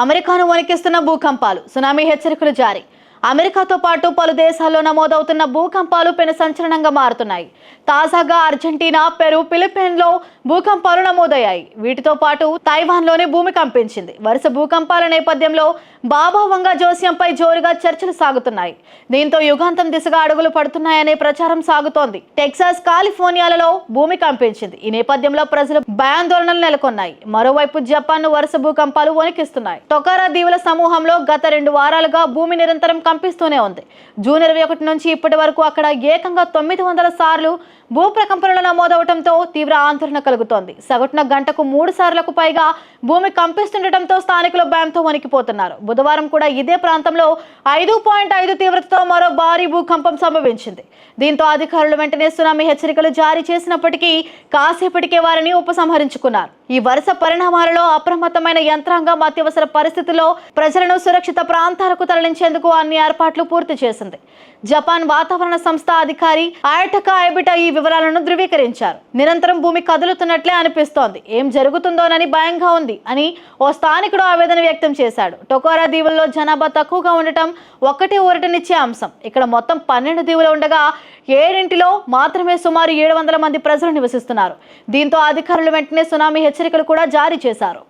అమెరికాను వణికిస్తున్న భూకంపాలు సునామీ హెచ్చరికలు జారీ. అమెరికాతో పాటు పలు దేశాల్లో నమోదవుతున్న భూకంపాలు పెను సంచలనంగా మారుతున్నాయి. తాజాగా అర్జెంటీనా పెరు ఫిలిప్పైన్లో భూకంపాలు నమోదయ్యాయి. వీటితో పాటు తైవాన్లోనే భూమి కంపించింది. వరుస భూకంపాల నేపథ్యంలో బాబా వంగ జోస్యంపై జోరుగా చర్చలు సాగుతున్నాయి. దీంతో యుగాంతం దిశగా అడుగులు పడుతున్నాయనే ప్రచారం సాగుతోంది. టెక్సాస్ కాలిఫోర్నియాలలో భూమి కంపించింది. ఈ నేపథ్యంలో ప్రజలు భయాందోళనలు నెలకొన్నాయి. మరోవైపు జపాన్ వరుస భూకంపాలు వణికిస్తున్నాయి. టొకారా దీవుల సమూహంలో గత రెండు వారాలుగా భూమి నిరంతరం కంపిస్తూనే ఉంది. జూన్ ఇరవై ఒకటి నుంచి ఇప్పటి వరకు అక్కడ ఏకంగా తొమ్మిది వందల సార్లు భూ ప్రకంపనలు నమోదవడంతో తీవ్ర ఆందోళన కలుగుతోంది. సగటున గంటకు మూడు సార్లకు పైగా భూమి కంపిస్తుండటంతో స్థానికులు భయంతో వణికిపోతున్నారు. బుధవారం కూడా ఇదే ప్రాంతంలో ఐదు పాయింట్ ఐదు తీవ్రతతో మరో భారీ భూకంపం సంభవించింది. దీంతో అధికారులు వెంటనే సునామీ హెచ్చరికలు జారీ చేసినప్పటికీ కాసేపటికే వారిని ఉపసంహరించుకున్నారు. ఈ వరుస పరిణామాలలో అప్రమత్తమైన యంత్రాంగం అత్యవసర పరిస్థితుల్లో ప్రజలను సురక్షిత ప్రాంతాలకు తరలించేందుకు అన్ని ఏర్పాట్లు పూర్తి చేసింది. జపాన్ వాతావరణ సంస్థ అధికారి ఆయటక ఐబిట ఈ వివరాలను ధృవీకరించారు. నిరంతరం భూమి కదులుతున్నట్లే అనిపిస్తోంది. ఏం జరుగుతుందోనని భయంగా ఉంది అని ఓ స్థానికుడు ఆవేదన వ్యక్తం చేశాడు. టొకోరా దీవుల్లో జనాభా తక్కువగా ఉండటం ఒక్కటే ఊరటనిచ్చే అంశం. ఇక్కడ మొత్తం పన్నెండు దీవులు ఉండగా ఏడింటిలో మాత్రమే సుమారు ఏడు వందల మంది ప్రజలు నివసిస్తున్నారు. దీంతో అధికారులు వెంటనే సునామీ హెచ్చరికలు కూడా జారీ చేశారు.